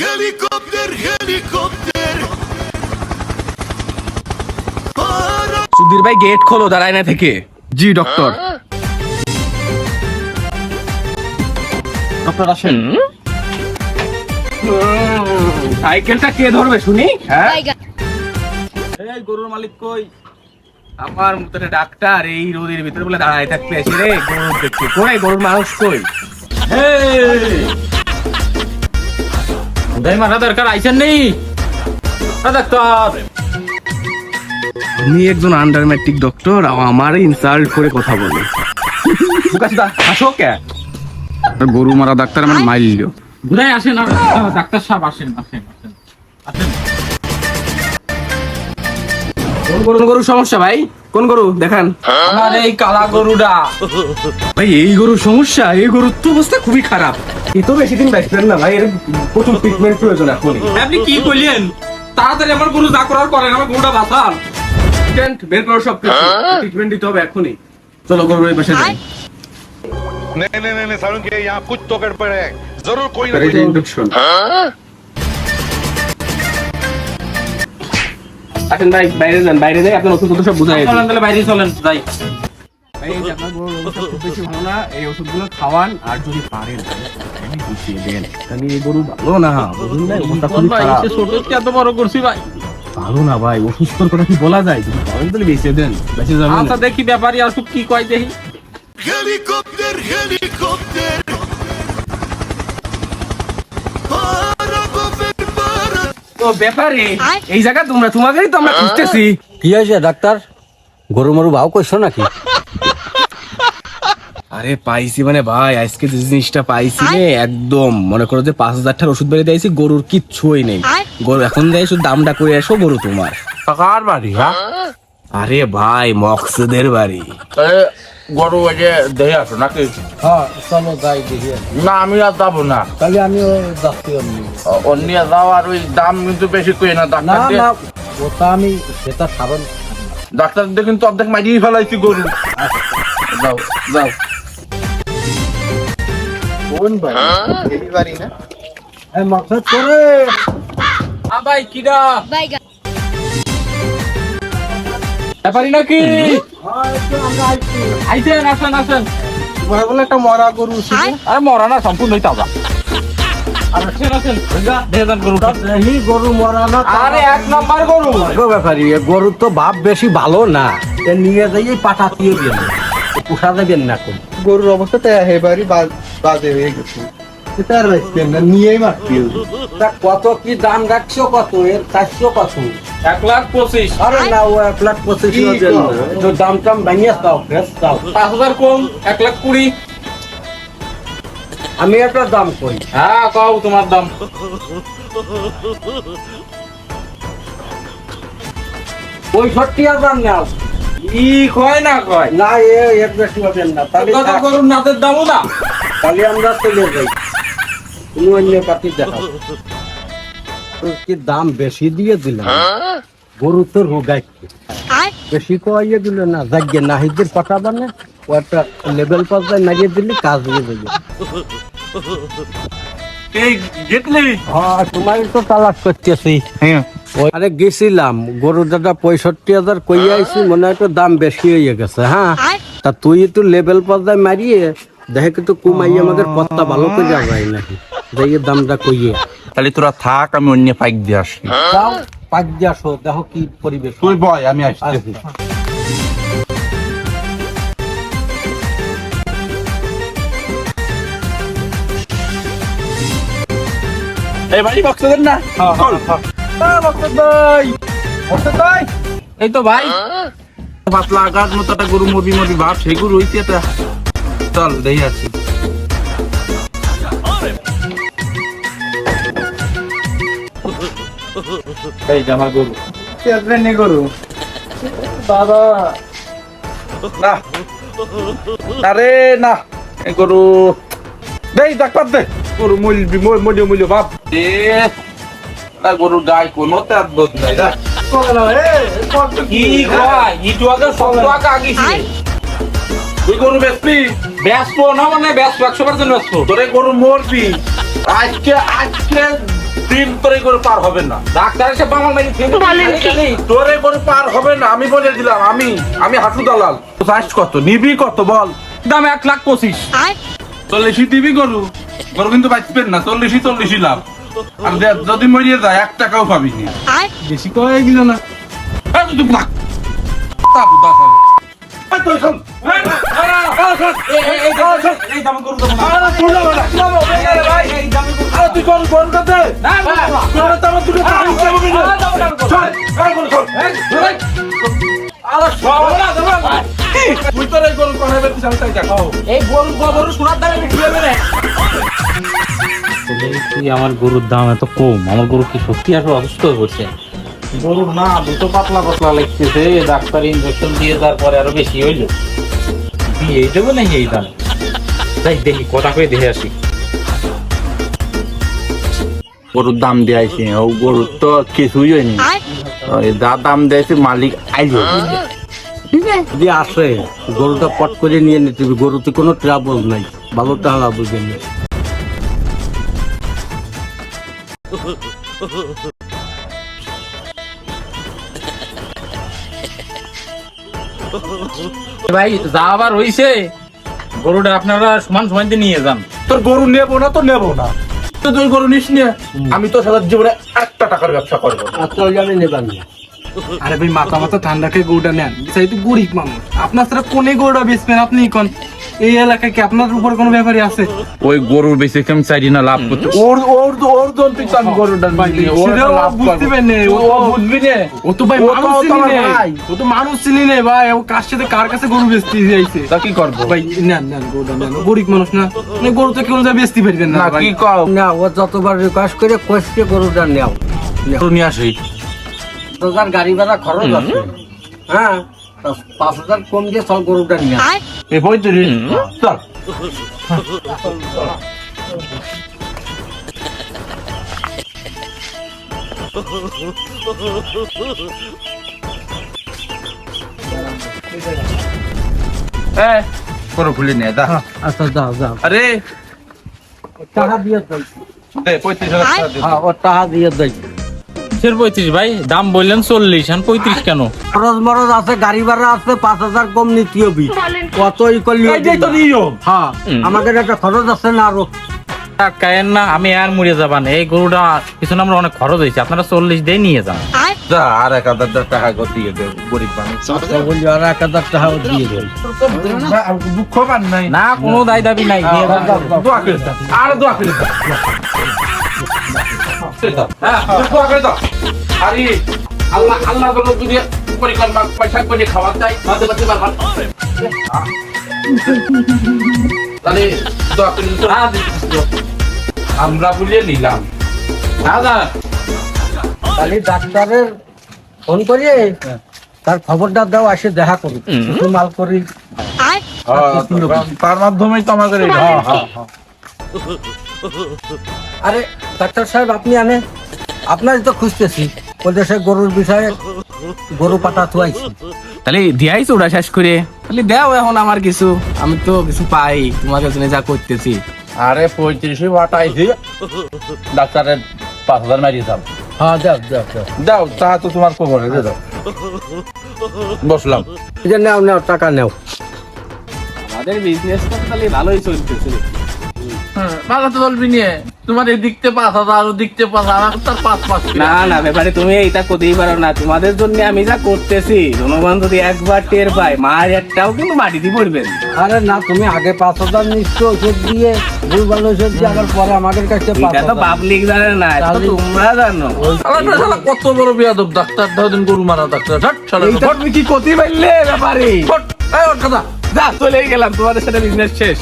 Helikopter, helikopter. Sudhir ভাই gate খোলো দাঁড়ায় না থেকে। জি ডক্টর ডক্টর আসেন। সাইকেলটা কে ধরবে শুনি? হ্যাঁ? এই গরুর মালিক কই? আমার মতো একটা ডাক্তার এই রোদের ভিতরে বলে দাঁড়ায় থাকতে আসি রে। গরুর দেখতে। কই গরুর মানুষ কই? উদয় মারা দরকার আইসেন নেই? ডাক্তার। একজন আন্ডার ম্যাট্রিক ডক্টর আমার ইনসাল্ট করে কথা বলে। কে? গরু মারা ডাক্তার আমার মাইল উদয় আসেন আর- ডাক্তার সাহেব আসেন আসেন আসেন। গরু গরুর সমস্যা ভাই? কোন গরু দেখান আমার এই কালা গরুটা ভাই এই গরুর সমস্যা এই গরুর তো অবস্থা খুবই খারাপ এ তো বেশি দিন বাঁচবেন না ভাই এর প্রচুর ট্রিটমেন্ট প্রয়োজন এখন আপনি কি কইলেন তাড়াতাড়ি আমার গরু যা করার করেন আমার গরুটা বাঁচান ট্রিটমেন্ট বের করো সব কিছু ট্রিটমেন্ট দিতে হবে এখনই চলো গরুর এই পাশে যাই नहीं नहीं नहीं नहीं सारुण के यहाँ कुछ तो गड़बड़ है जरूर कोई ना कोई ইন্ডাকশন আসেন ভাই বাইরে যান বাইরে যাই আপনার ওষুধ সব বুঝাই চলেন তাহলে বাইরে চলেন যাই। আপনার গরুর খুব বেশি ভালো না এই ওষুধগুলো খাওয়ান আর যদি পারেন তাহলে দেন। তাহলে এই গরু ভালো না? বুঝুন না অবস্থা খুবই খারাপ। ছোট থেকে এত বড় করছি ভাই। ভালো না ভাই অসুস্থর কথা কি বলা যায়? যদি পারেন তাহলে বেঁচে দেন বেঁচে যাবেন আচ্ছা দেখি ব্যাপারী আর কি কয় দেখি। Helicopter, helicopter. তো ব্যাপারে এই জায়গা তোমরা তোমাদেরই তো আমরা খুঁজতেছি। কি হয়েছে ডাক্তার? গরু মরু ভাও করছ নাকি? আরে পাইছি মানে ভাই আজকে যে জিনিসটা পাইছি রে একদম। মনে করো যে পাঁচ হাজার টাকার ওষুধ বেড়ে দিয়েছি গরুর কিচ্ছুই নেই। গরু এখন দেয় শুধু দামটা করে এসো গরু তোমার। কার বাড়ি হ্যাঁ? আরে ভাই মকসুদের বাড়ি। গরু ওই যে দেখে আসো নাকি? হ্যাঁ চলো যাই দেখি। না আমি আর যাব না। তাহলে আমি যাচ্ছি অমনি। ও- ও নিয়ে যাও আর ওই দাম কিন্তু বেশি কই না না ডাক্তার না ওটা আমি সেটা সারণ। ডাক্তার দিয়ে কিন্তু অর্ধেক মারিয়ে ফেলাইছি গরু। যাও যাও। মকসদ করে আ ভাই কিডা ব্যাপারই নাকি? আইসেন আসেন আসেন। বলে একটা মরা গরু আরে মরা না সম্পূর্ণ হইতে হবে। আসেন আসেন। দেখে যান গরুটা। এই গরু মরা না আরে এক নাম্বার গরু। গো গরুর তো ভাব বেশি ভালো না। নিয়ে যাই পাটা দিয়ে দিন। পোষা দেবেন না কোন। গরুর এবারই বাজে হয়ে গেছে। না নিয়েই মারতে তা কত কি দাম রাখছো কত? এর চারশো কত? এক লাখ পঁচিশ। আরে না ও এক লাখ পঁচিশ। তো দাম টাম ভাঙিয়ে দাও ফ্রেশ দাও। পাঁচ হাজার কম এক লাখ কুড়ি। আমি একটা দাম করি। হ্যাঁ কাও তোমার দাম। পঁয়ষট্টি হাজার নাও। ই কয় না কয়? না এ এর বেশি হবেন না তাহলে কত গরুর নাতের দামও না তাহলে আমরা চলে যাই। তুমি অন্য দেখাও। কি দাম বেশি দিয়ে দিলাম? গরু তো রোগাইছে বেশি কয়ে দিল না যাকে নাহিদের কথা একটা লেভেল পর্যায়ে নাগিয়ে দিলে কাজ হয়ে যাবে হ্যাঁ তোমার তো তালাক করতেছি। আরে গেছিলাম গরু দাদা পঁয়ষট্টি হাজার কইয়া আইছি মনে হয় তো দাম বেশি হয়ে গেছে হ্যাঁ? তা তুই একটু লেভেল পর্দায় মারিয়ে দেখে কিন্তু কুমাই আমাদের পত্তা ভালো করে যায় নাকি যাইয়ে দামটা কইয়ে। তাহলে তোরা থাক আমি অন্য পাইক দিয়ে আসি। যাও পাঁচ দিয়ে আসো দেখো কি পরিবেশ। তুই বয় আমি আসছি। এই বক্সদের না? এই তো ভাই। পাতলা আঘাত মতো একটা গরু মরবি মরবি ভাব সেই গরু চল দেখি আসি। এই আমার গরু। চেয়ারম্যান নে গরু। না। আরে না। এই গরু। দেই ডাক্তার দে। গরু মূল্য মূল্য মূল্য বাপ। দে। না গরু গাই কোনো তার বোধ নাই না। কি কয় ইটু আগে সত্য আগে আগিছে। তুই গরু বেচবি? ব্যস্ত না মানে ব্যস্ত একশো পার্সেন্ট ব্যস্ত তোরে গরু মরবি। আজকে আজকে দিন তোরে করে পার হবে না। ডাক্তার এসে বামাল মারি তোরে করে পার হবে না আমি বলে দিলাম আমি আমি হাসু দালাল। চাষ কত? নিবি কত বল? দাম এক লাখ পঁচিশ। চল্লিশই দিবি গরু? গরু কিন্তু বাঁচবেন না চল্লিশই চল্লিশই লাভ। আর যদি মরিয়ে যায় এক টাকাও পাবি না। বেশি কয়ে গেল না? এই দামে গরু। আরে তুই না, এই, এই, এই। তোর তো আমার দুটো টাকা দিতে হবে না। শোন, এই গরু শোন। এই, এই। আরে শোন না, দেবো তুই তোর এই গরু কোথায় বেচছিস আমি তাই দেখাও। এই গরু গরু সোনার দামে বিক্রি হবে না কি আমার গরুর দাম এত কম আমার গরু কি সত্যি আসলে অসুস্থ হয়ে পড়ছে গরুর না দুটো পাতলা পাতলা লাগতেছে ডাক্তার ইনজেকশন দিয়ে তারপরে আরও বেশি হইল দিয়ে দেবো না এই দাম তাই দেখি কথা করে দেখে আসি গরুর দাম দিয়েছে ও গরুর তো কিছুই হয়নি। যা দাম দিয়েছে মালিক আইলো। যদি আসে গরুটা পট করে নিয়ে নিতে হবে। গরুতে কোনো ট্রাবল নাই। ভালো টাকা বুঝবেন না ভাই যা আবার হইছে গরুটা আপনারা সমান সমান নিয়ে যান। তোর গরু নেব না তো নেব না। তুই গরু নিস নিয়ে আমি তো সারা জীবনে একটা টাকার ব্যবসা করব। না। আচ্ছা আমি নেবার না। আরে ভাই মাথা মাথা ঠান্ডা খেয়ে গরুটা নেন। সেই তো গরিব মানুষ। আপনার সাথে কোনে গরুটা বেচবেন আপনি কোন এই এলাকায় কি আপনার উপর কোনো ব্যাপারই আছে? ওই গরুর বেশি কেমন চাইডি না লাভ করতে ওর ওর ওর জন্তুই তো আমি নিয়ে ওর সেটাও লাভ করব। বুঝতে পারেন না, ও ও তো- বুঝবি না। ও তো ভাই মানুষ চিনি ভাই। ও তো মানুষ চিনি নেই ভাই। ও কার সাথে কার কাছে গরু বেচতে যাইছে? তা কি করব? ভাই নেন গরুটা নেন। ও গরিব মানুষ না। মানে গরু তো কেউ যা বেচতে পারবেন না না ভাই। কি কর না ও যতবার রিকোয়েস্ট করে কষকে গরুটা নেও। গরু নিয়ে আসি। তোর গাড়ি ভাড়া খরচ আছে। হ্যাঁ? তা পাঁচ হাজার কম দিয়ে সব গরুটা নিয়ে। এই পঁয়ত্রিশ চল। গরু খুলি নে দা। আচ্ছা যাও যাও আরে। টাকা দিয়ে দে পঁয়ত্রিশ হাজার টাকা দে। হ্যাঁ ও টাকা দিয়ে দেয় ফের পঁয়ত্রিশ ভাই। দাম বললেন চল্লিশ এখন পঁয়ত্রিশ কেন? খরচ মরচ আছে গাড়ি ভাড়া আছে পাঁচ হাজার কম নিতে হবে। কত ই করলি হ্যাঁ আমাদের একটা খরচ আছে না আরও। কায়েন না আমি আর মরে যাবান এই গরুটা পিছনে আমরা অনেক খরচ হয়েছে। আপনারা চল্লিশ দিয়ে নিয়ে যান। যা আর এক হাজার টাকা দিয়ে দে গরিব মানুষ। আচ্ছা আর এক হাজার টাকা দিয়ে দেয় দুঃখ পান নাই। না কোনো দায় দাবি নাই। আর দোয়া করে দাও হ্যাঁ করে দাও। আরে আল্লাহ আল্লাহ বলো যদি পরিকল্পনা পয়সা করে খাওয়া যায় মাঝে মাঝে বারবার তাহলে দোয়া করে দিও। আমরা বুঝে নিলাম। দাদা। তাহলে ডাক্তারের ফোন করি তার খবরটা দাও আসে দেখা করি। মাল করি। তার মাধ্যমেই তো আমাদের এই আরে ডাক্তার সাহেব আপনি আনে। আপনারই তো খুঁজতেছি। ওই দেশে গরুর বিষয়ে গরু পাটা থুয়াইছি। তাহলে দিয়াইছো ওটা শেষ করে? তাহলে দেও এখন আমার কিছু। আমি তো কিছু পাই তোমাকে জন্য যা করতেছি। আরে পঁয়ত্রিশে বাটাইছি। ডাক্তারের পাঁচ হাজার মারিয়ে যাও হ্যাঁ দাও দাও দাও। দাও তা তো তোমার দে দাও। বসলাম। এই যে নাও নাও টাকা নাও। আমাদের বিজনেসটা তাহলে ভালোই চলতেছে। ভালো তো বলবি নিয়ে। তোমার এদিকতে পাঁচ হাজার ওদিকতে পাঁচ হাজার তার পাঁচ পাঁচ না না ব্যাপারে তুমি এইটা করতেই পারো না। তোমাদের জন্য আমি যা করতেছি জনগণ যদি একবার টের পায় মার একটাও কিন্তু মাটিতে পড়বেন আরে না তুমি আগে পাঁচ হাজার নিচ্ছ ওষুধ দিয়ে ভুল ভালো ওষুধ দিয়ে আবার পরে আমাদের কাছে এটা তো পাবলিক জানে না এটা তো তোমরা জানো। কত বড় বিয়াদব ডাক্তার দাও গরু মারা ডাক্তার। ঝট শালা এইটা তুমি কি করতে পারলে ব্যাপারে? ফট, এই ওর কথা। যা চলে গেলাম তোমাদের সাথে বিজনেস শেষ।